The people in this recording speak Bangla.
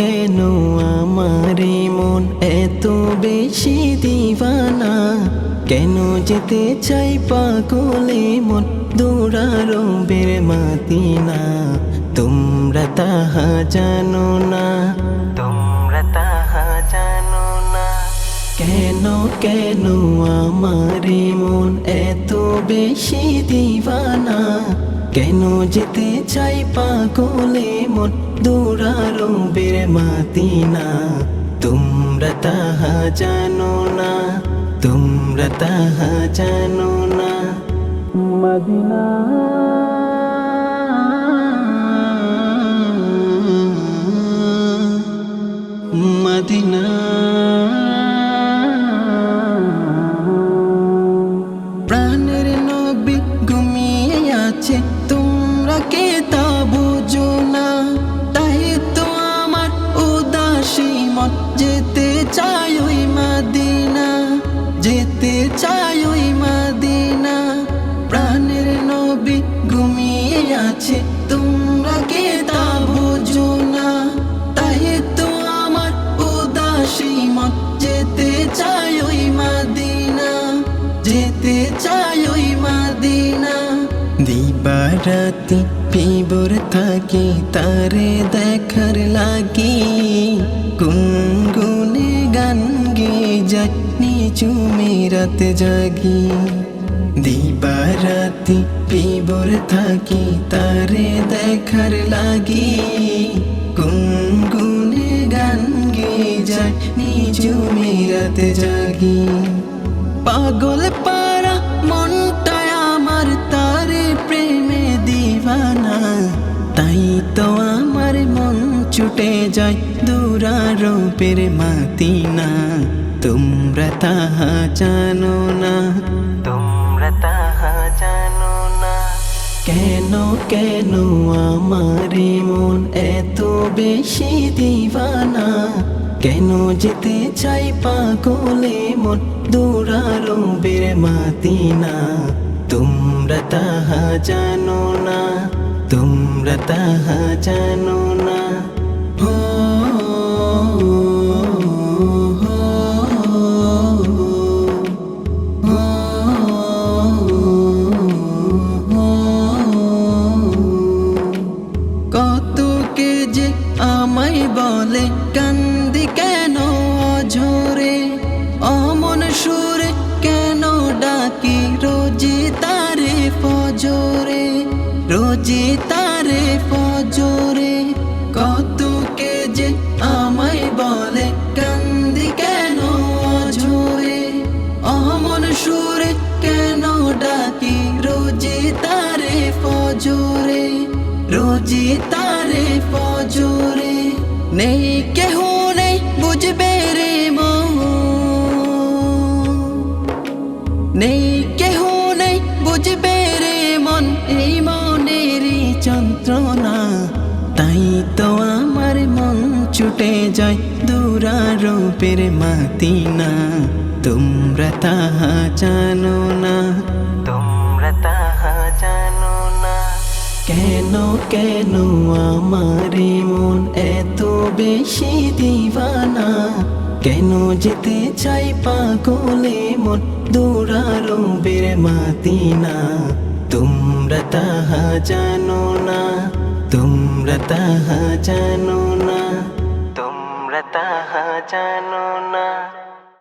আমারে মন এত বেশি দিবানা? কেন যেতে চাই পাগলে মন? দৌড়ারো বের মাতিনা। তোমরা তাহা জানো না। তোমরা তাহা জানো না। কেন কেন আমারে মন এত বেশি দিবানা? কেন যেতে চাই পাগলে মন বের মাতিনা তোমরা তাহা জানো না, তোমরা তাহা জানো না। মদিনা। আছে, তোমরা কে তা বুঝো না। তাই তো আমার উদাসী মন, যেতে চাই ওই মাদিনা, যেতে চাই ওই মাদিনা। দিবারাতি পিবর থাকি, তারে দেখার লাগি। গুনগুনে গান গে যায় নিচু মেরাতে জাগি। দিবারাতি পিবর থাকি, তারে দেখার লাগি। গুনগুনে গান গে যায়, নিচু মেরাতে জাগি। পাগল পারা মনটায় আমার, তারে প্রেমে দিবানা। তাই তো আমার মন ছুটে যায়, দূরারোপের মাতিনা। তোমরা তাহা জানো না। তোমরা তাহা জানো না। কেন কেন আমারে মন এত বেশি দিবানা? কেন যেতে চাই পাগলে মন দৌড়ালো বের মাতিনা তোমরা তাহা জানো না। তোমরা তাহা জানো না। আমায় বলে, কান্দি কেন অঝরে? অমন সুরে কেন ডাকি রোজি তারে ফজরে? রোজি তারে ফজরে। কত কে যে আমায় বলে, কান্দি কেন অঝরে? অমন সুরে কেন ডাকি রোজি তারে ফজরে? রোজি তারে ফজরে নেই, কেহ নেই বুঝবে রে নেই, কেহ নেই বুঝবে রে মন। এই মনেরই যন্ত্রণা, তাই তো আমার মন ছুটে যায় দূরারোপের মাতিনা। তোমরা তাহা জানো না, তোমরা না কেন কেন আমারে মন এত বেশি দিবানা? কেন যেতে চাই পাগলে মন দৌড়ালো বের মাতিনা? তোমরা তাহা জানো না, তোমরা তাহা জানো না, তোমরা তাহা জানো না।